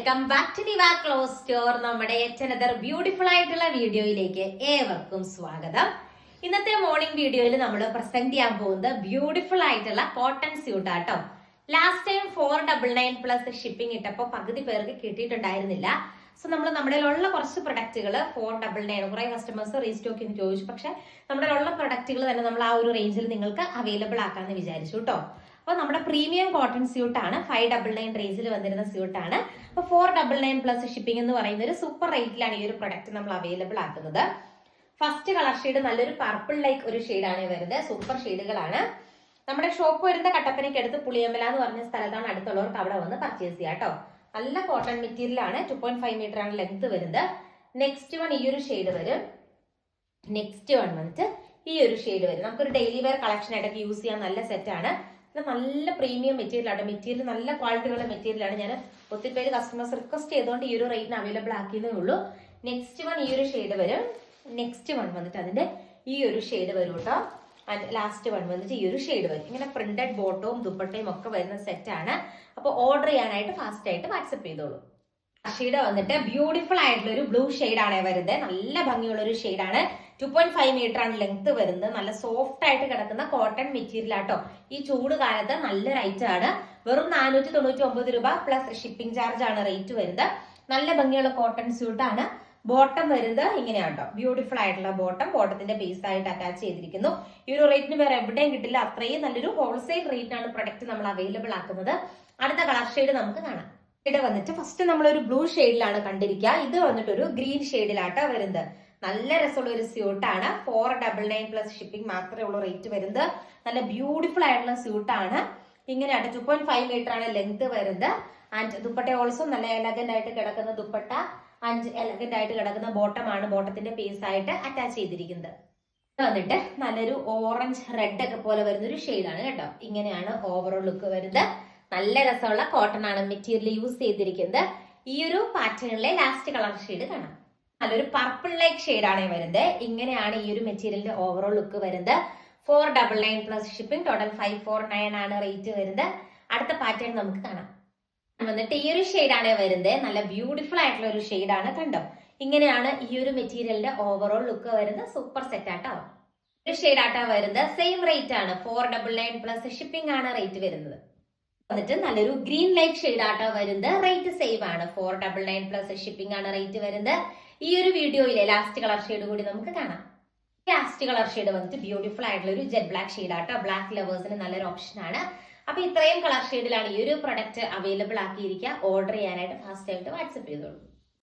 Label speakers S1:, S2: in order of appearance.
S1: Welcome back to Diva clothes store നമ്മുടെ yet another beautiful ആയിട്ടുള്ള വീഡിയോയിലേക്ക് ഏവർക്കും സ്വാഗതം. ഇന്നത്തെ മോർണിംഗ് വീഡിയോയിൽ നമ്മൾ പ്രസന്റ് ചെയ്യാൻ പോകുന്നത് ബ്യൂട്ടിഫുൾ ആയിട്ടുള്ള കോട്ടൺ സ്യൂട്ട് ആട്ടോ. Last time four double nine plus shipping ഇട്ടപ്പോൾ പകുതി പേർക്ക് കിട്ടിയിട്ടുണ്ടായിരുന്നില്ല. സോ നമ്മൾ നമ്മുടെ ഉള്ള കുറച്ച് പ്രൊഡക്റ്റുകൾ ഫോർ ഡബിൾ നയൻ കുറെ കസ്റ്റമേഴ്സ് റീസ്റ്റോക്ക് എന്ന് ചോദിച്ചു. പക്ഷെ നമ്മുടെ ഉള്ള പ്രൊഡക്റ്റുകൾ തന്നെ നമ്മൾ ആ ഒരു റേഞ്ചിൽ നിങ്ങൾക്ക് അവൈലബിൾ ആക്കാമെന്ന് വിചാരിച്ചു കേട്ടോ അപ്പോൾ നമ്മുടെ പ്രീമിയം കോട്ടൺ സ്യൂട്ട് ആണ് ഫൈവ് ഡബിൾ നയൻ റേഞ്ചിൽ വന്നിരുന്ന സ്യൂട്ട് ആണ്. അപ്പോൾ four double nine plus shipping എന്ന് പറയുന്ന ഒരു സൂപ്പർ റേറ്റിലാണ് ഈ ഒരു പ്രൊഡക്റ്റ് നമ്മൾ അവൈലബിൾ ആക്കുന്നത്. ഫസ്റ്റ് കളർ ഷെയ്ഡ് നല്ലൊരു പർപ്പിൾ ലൈക്ക് ഒരു ഷെയ്ഡാണ് വരുന്നത്. സൂപ്പർ ഷെയ്ഡുകളാണ് നമ്മുടെ ഷോപ്പ് വരുന്ന കട്ടപ്പനയ്ക്ക് അടുത്ത് പുളിയമ്പല എന്ന് പറഞ്ഞ സ്ഥലത്താണ് അടുത്തുള്ളവർക്ക് അവിടെ വന്ന് പർച്ചേസ് ചെയ്യാം കേട്ടോ നല്ല കോട്ടൺ മെറ്റീരിയൽ ആണ്. ടു പോയിന്റ് ഫൈവ് മീറ്റർ ആണ് ലെങ്ത് വരുന്നത്. നെക്സ്റ്റ് വൺ ഈ ഒരു ഷെയ്ഡ് വരും. നെക്സ്റ്റ് വൺ വന്നിട്ട് ഈ ഒരു ഷെയ്ഡ് വരും. നമുക്കൊരു ഡെയിലി വെയർ കളക്ഷൻ ആയിട്ടൊക്കെ യൂസ് ചെയ്യാൻ നല്ല സെറ്റ് ആണ്. ഇത് നല്ല പ്രീമിയം മെറ്റീരിയലാണ് മെറ്റീരിയൽ നല്ല ക്വാളിറ്റിയുള്ള മെറ്റീരിയൽ ആണ്. ഞാൻ ഒത്തിരി പേര് കസ്റ്റമേഴ്സ് റിക്വസ്റ്റ് ചെയ്തുകൊണ്ട് ഈ ഒരു റേറ്റിന് അവൈലബിൾ ആക്കിയതേ ഉള്ളൂ. നെക്സ്റ്റ് വൺ ഈ ഒരു ഷെയ്ഡ് വരും. നെക്സ്റ്റ് വൺ വന്നിട്ട് അതിന്റെ ഈ ഒരു ഷെയ്ഡ് വരും കേട്ടോ. ആൻഡ് ലാസ്റ്റ് വൺ വന്നിട്ട് ഈ ഒരു ഷെയ്ഡ് വരും. ഇങ്ങനെ പ്രിന്റഡ് ബോട്ടവും ദുപ്പട്ടയും ഒക്കെ വരുന്ന സെറ്റ് ആണ്. അപ്പോൾ ഓർഡർ ചെയ്യാനായിട്ട് ഫാസ്റ്റ് ആയിട്ട് വാട്സപ്പ് ചെയ്തോളൂ. ഷെയ്ഡ് വന്നിട്ട് ബ്യൂട്ടിഫുൾ ആയിട്ടുള്ള ഒരു ബ്ലൂ ആണ് വരുന്നത്. നല്ല ഭംഗിയുള്ള ഒരു ഷെയ്ഡാണ് ടു പോയിന്റ് ഫൈവ് മീറ്റർ ആണ് ലെങ്ത് വരുന്നത്. നല്ല സോഫ്റ്റ് ആയിട്ട് കിടക്കുന്ന കോട്ടൺ മെറ്റീരിയൽ ആട്ടോ. ഈ ചൂട് കാലത്ത് നല്ലൊരു ഐറ്റം ആണ്. വെറും നാനൂറ്റി തൊണ്ണൂറ്റി ഒമ്പത് രൂപ പ്ലസ് ഷിപ്പിംഗ് ചാർജ് ആണ് റേറ്റ് വരുന്നത്. നല്ല ഭംഗിയുള്ള കോട്ടൺ സ്യൂട്ട് ആണ്. ബോട്ടം വരുന്നത് ഇങ്ങനെയാട്ടോ ബ്യൂട്ടിഫുൾ ആയിട്ടുള്ള ബോട്ടം ബോട്ടത്തിന്റെ ബേസ് ആയിട്ട് അറ്റാച്ച് ചെയ്തിരിക്കുന്നു. ഈ ഒരു റേറ്റിന് വേറെ എവിടെയും കിട്ടില്ല. അത്രയും നല്ലൊരു ഹോൾസെയിൽ റേറ്റ് ആണ് പ്രൊഡക്റ്റ് നമ്മൾ അവൈലബിൾ ആക്കുന്നത്. അടുത്ത കളർ ഷെയ്ഡ് നമുക്ക് കാണാം. ഇവിടെ വന്നിട്ട് ഫസ്റ്റ് നമ്മൾ ഒരു ബ്ലൂ ഷെയ്ഡിലാണ് കണ്ടിരിക്കുക. ഇത് വന്നിട്ട് ഒരു ഗ്രീൻ ഷെയ്ഡിലാട്ടോ വരുന്നത്. നല്ല രസമുള്ള ഒരു സ്യൂട്ടാണ് four double nine plus shipping മാത്രമേ ഉള്ളൂ റേറ്റ് വരുന്നത്. നല്ല ബ്യൂട്ടിഫുൾ ആയിട്ടുള്ള സ്യൂട്ടാണ് ഇങ്ങനെയാണ് ടു പോയിന്റ് ഫൈവ് മീറ്റർ ആണ് ലെങ്ത് വരുന്നത്. ആൻഡ് ദുപ്പട്ട ഓൾസോ നല്ല എലഗന്റ് ആയിട്ട് കിടക്കുന്ന ദുപ്പട്ട അഞ്ച് എലഗന്റ് ആയിട്ട് കിടക്കുന്ന ബോട്ടമാണ് ബോട്ടത്തിന്റെ പീസ് ആയിട്ട് അറ്റാച്ച് ചെയ്തിരിക്കുന്നത്. വന്നിട്ട് നല്ലൊരു ഓറഞ്ച് റെഡ് ഒക്കെ പോലെ വരുന്ന ഒരു ഷെയ്ഡാണ് കേട്ടോ. ഇങ്ങനെയാണ് ഓവറോൾ ലുക്ക് വരുന്നത്. നല്ല രസമുള്ള കോട്ടൺ ആണ് മെറ്റീരിയൽ യൂസ് ചെയ്തിരിക്കുന്നത്. ഈ ഒരു പാറ്റേണിലെ ലാസ്റ്റ് കളർ ഷെയ്ഡ് കാണാം. നല്ലൊരു പർപ്പിൾ ലൈക്ക് ഷെയ്ഡാണ് വരുന്നത്. ഇങ്ങനെയാണ് ഈ ഒരു മെറ്റീരിയലിന്റെ ഓവറോൾ ലുക്ക് വരുന്നത്. Four double nine plus shipping total five four nine ആണ് റേറ്റ് വരുന്നത്. അടുത്ത പാറ്റേൺ നമുക്ക് കാണാം. വന്നിട്ട് ഈ ഒരു ഷെയ്ഡാണ് വരുന്നത്. നല്ല ബ്യൂട്ടിഫുൾ ആയിട്ടുള്ള ഒരു ഷെയ്ഡാണ് കണ്ടോ? ഇങ്ങനെയാണ് ഈ ഒരു മെറ്റീരിയലിന്റെ ഓവറോൾ ലുക്ക് വരുന്നത്. സൂപ്പർ സെറ്റ് ആട്ടോ. ഒരു ഷെയ്ഡ് ആട്ടോ വരുന്നത്. സെയിം റേറ്റ് ആണ്. Four double nine plus shipping ആണ് റേറ്റ് വരുന്നത്. വന്നിട്ട് നല്ലൊരു ഗ്രീൻ ലൈറ്റ് ഷെയ്ഡ് ആട്ടോ വരുന്നത്. റേറ്റ് സെയിം ആണ്. Four double nine plus shipping ആണ് റേറ്റ് വരുന്നത്. ഈ ഒരു വീഡിയോയിലെ ലാസ്റ്റ് കളർ ഷെയ്ഡ് കൂടി നമുക്ക് കാണാം. ലാസ്റ്റ് കളർ ഷെയ്ഡ് വന്നിട്ട് ബ്യൂട്ടിഫുൾ ആയിട്ടുള്ള ഒരു ജെറ്റ് ബ്ലാക്ക് ഷെയ്ഡ് ആട്ടോ. ബ്ലാക്ക് ലവേഴ്സിന് നല്ലൊരു ഓപ്ഷൻ ആണ്. അപ്പൊ ഇത്രയും കളർ ഷെയ്ഡിലാണ് ഈ ഒരു പ്രൊഡക്റ്റ് അവൈലബിൾ ആക്കിയിരിക്കുക. ഓർഡർ ചെയ്യാനായിട്ട് ഫാസ്റ്റ് ആയിട്ട് വാട്സപ്പ് ചെയ്തോളൂ.